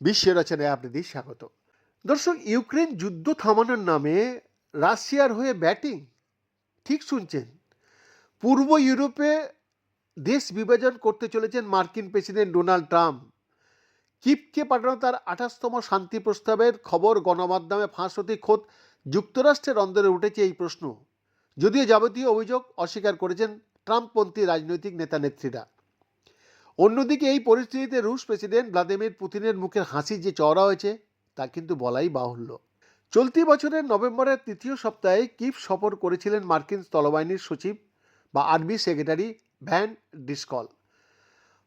বিশ্ব রচনায় আপনাদের স্বাগত। দর্শক, ইউক্রেন যুদ্ধ থামানোর নামে রাশিয়ার হয়ে ব্যাটিং। ঠিক শুনছেন? পূর্ব ইউরোপে দেশ বিভাজন করতে চলেছেন মার্কিন প্রেসিডেন্ট ডোনাল্ড ট্রাম্প। কিপকে পাঠানো তার আঠাশতম শান্তি প্রস্তাবের খবর গণমাধ্যমে ফাঁস হতে খোদ যুক্তরাষ্ট্রের অন্দরে উঠেছে এই প্রশ্ন। যদিও যাবতীয় অভিযোগ অস্বীকার করেছেন ট্রাম্পপন্থী রাজনৈতিক নেতা নেত্রীরা। অন্যদিকে এই পরিস্থিতিতে রুশ প্রেসিডেন্ট ভ্লাদিমির পুতিনের মুখের হাসি যে চওড়া হয়েছে, তা কিন্তু বলাই বাহুল্য। চলতি বছরের নভেম্বরের তৃতীয় সপ্তাহে কিপ সফর করেছিলেন মার্কিন স্থলবাহিনীর সচিব বা আর্মি সেক্রেটারি ভ্যান ডিসকল।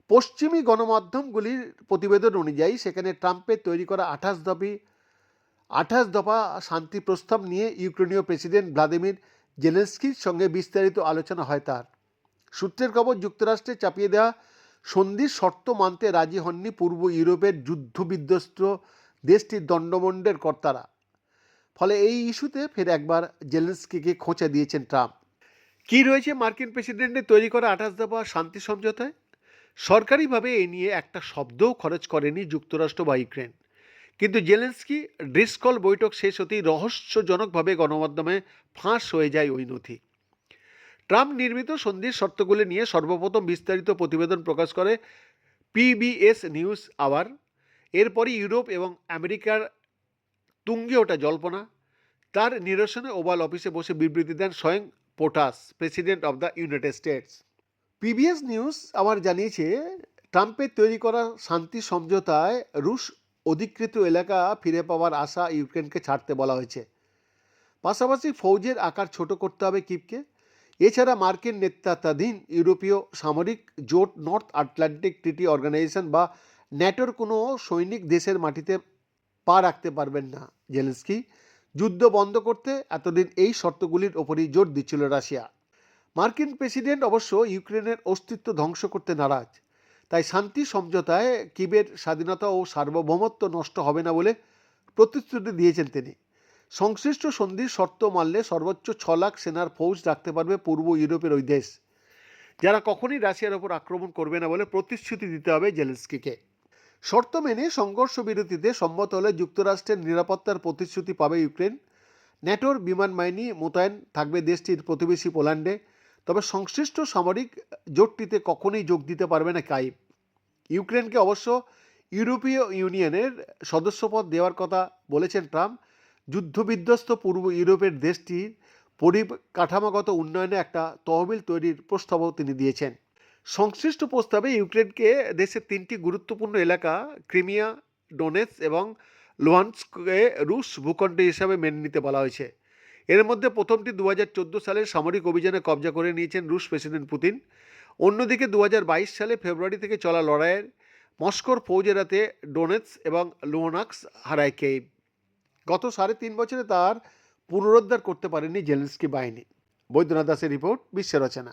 পশ্চিমী গণমাধ্যমগুলির প্রতিবেদন অনুযায়ী সেখানে ট্রাম্পের তৈরি করা আঠাশ দফি, আঠাশ দফা শান্তি প্রস্তাব নিয়ে ইউক্রেনীয় প্রেসিডেন্ট ভ্লাদিমির জেলেন্সকির সঙ্গে বিস্তারিত আলোচনা হয় তার। সূত্রের খবর, যুক্তরাষ্ট্রে চাপিয়ে দেওয়া সন্ধির শর্ত মানতে রাজি হননি পূর্ব ইউরোপের যুদ্ধবিধ্বস্ত দেশটির দণ্ডমণ্ডের কর্তারা। ফলে এই ইস্যুতে ফের একবার জেলেন্সকিকে খোঁচা দিয়েছেন ট্রাম্প। কী রয়েছে মার্কিন প্রেসিডেন্টের তৈরি করা আঠাশ দফা শান্তি সমঝোতায়? সরকারিভাবে এ নিয়ে একটা শব্দও খরচ করেনি যুক্তরাষ্ট্র বা ইউক্রেন। কিন্তু জেলেন্সকি ড্রিসকল বৈঠক শেষ হতেই রহস্যজনকভাবে গণমাধ্যমে ফাঁস হয়ে যায় ওই নথি। ট্রাম্প নির্মিত সন্ধির শর্তগুলি নিয়ে সর্বপ্রথম বিস্তারিত প্রতিবেদন প্রকাশ করে পিবিএস নিউজ আওয়ার। এরপরই ইউরোপ এবং আমেরিকার তুঙ্গে ওটা জল্পনা। তার নিরসনে ওভাল অফিসে বসে বিবৃতি দেন স্বয়ং POTUS, president of the United States. PBS news আবার জানিয়েছে ট্রাম্পের তৈরি করা শান্তি সমঝোতায় রুশ অধিকৃত এলাকা ফিরে পাওয়ার আশা ইউক্রেনকে ছাড়তে বলা হয়েছে। পাশাপাশি ফৌজের আকার ছোট করতে হবে কিপকে। এছাড়া মার্কিন নেতৃত্বাধীন ইউরোপীয় সামরিক জোট নর্থ আটলান্টিক ট্রিটি অর্গানাইজেশন বা ন্যাটোর কোনো সৈনিক দেশের মাটিতে পা রাখতে পারবেন না। জেলেন্সকি, যুদ্ধ বন্ধ করতে এতদিন এই শর্তগুলির ওপরই জোর দিচ্ছিল রাশিয়া। মার্কিন প্রেসিডেন্ট অবশ্য ইউক্রেনের অস্তিত্ব ধ্বংস করতে নারাজ। তাই শান্তি সমঝোতায় কিবের স্বাধীনতা ও সার্বভৌমত্ব নষ্ট হবে না বলে প্রতিশ্রুতি দিয়েছেন তিনি। সংশ্লিষ্ট সন্ধির শর্ত মানলে সর্বোচ্চ ছ লাখ সেনার ফৌজ রাখতে পারবে পূর্ব ইউরোপের ওই দেশ। যারা কখনই রাশিয়ার ওপর আক্রমণ করবে না বলে প্রতিশ্রুতি দিতে হবে জেলেন্সকিকে। শর্ত মেনে সংঘর্ষ বিরতিতে সম্মত হলে যুক্তরাষ্ট্রের নিরাপত্তার প্রতিশ্রুতি পাবে ইউক্রেন। ন্যাটোর বিমান বাহিনী মোতায়েন থাকবে দেশটির প্রতিবেশী পোল্যান্ডে। তবে সংশ্লিষ্ট সামরিক জোটটিতে কখনোই যোগ দিতে পারবে না কাইব। ইউক্রেনকে অবশ্য ইউরোপীয় ইউনিয়নের সদস্যপদ দেওয়ার কথা বলেছেন ট্রাম্প। যুদ্ধবিধ্বস্ত পূর্ব ইউরোপের দেশটির পরিকাঠামোগত উন্নয়নে একটা তহবিল তৈরির প্রস্তাবও তিনি দিয়েছেন। সংশ্লিষ্ট প্রস্তাবে ইউক্রেনকে দেশের তিনটি গুরুত্বপূর্ণ এলাকা ক্রিমিয়া ডোনেস এবং লুহান্সকে রুশ ভূখণ্ড হিসাবে মেনে নিতে বলা হয়েছে। এর মধ্যে প্রথমটি দু হাজার চোদ্দ সালের সামরিক অভিযানে কবজা করে নিয়েছেন রুশ প্রেসিডেন্ট পুতিন। অন্যদিকে দু হাজার বাইশ সালে ফেব্রুয়ারি থেকে চলা লড়াইয়ের মস্কোর ফৌজেরাতে ডোনেটস এবং লুহানাক্স হারায় কেইব। গত সাড়ে তিন বছরে তার পুনরুদ্ধার করতে পারেনি জেলেন্সকি বাহিনী। বৈদ্যনাথ দাসের রিপোর্ট বিশ্বের রচনা।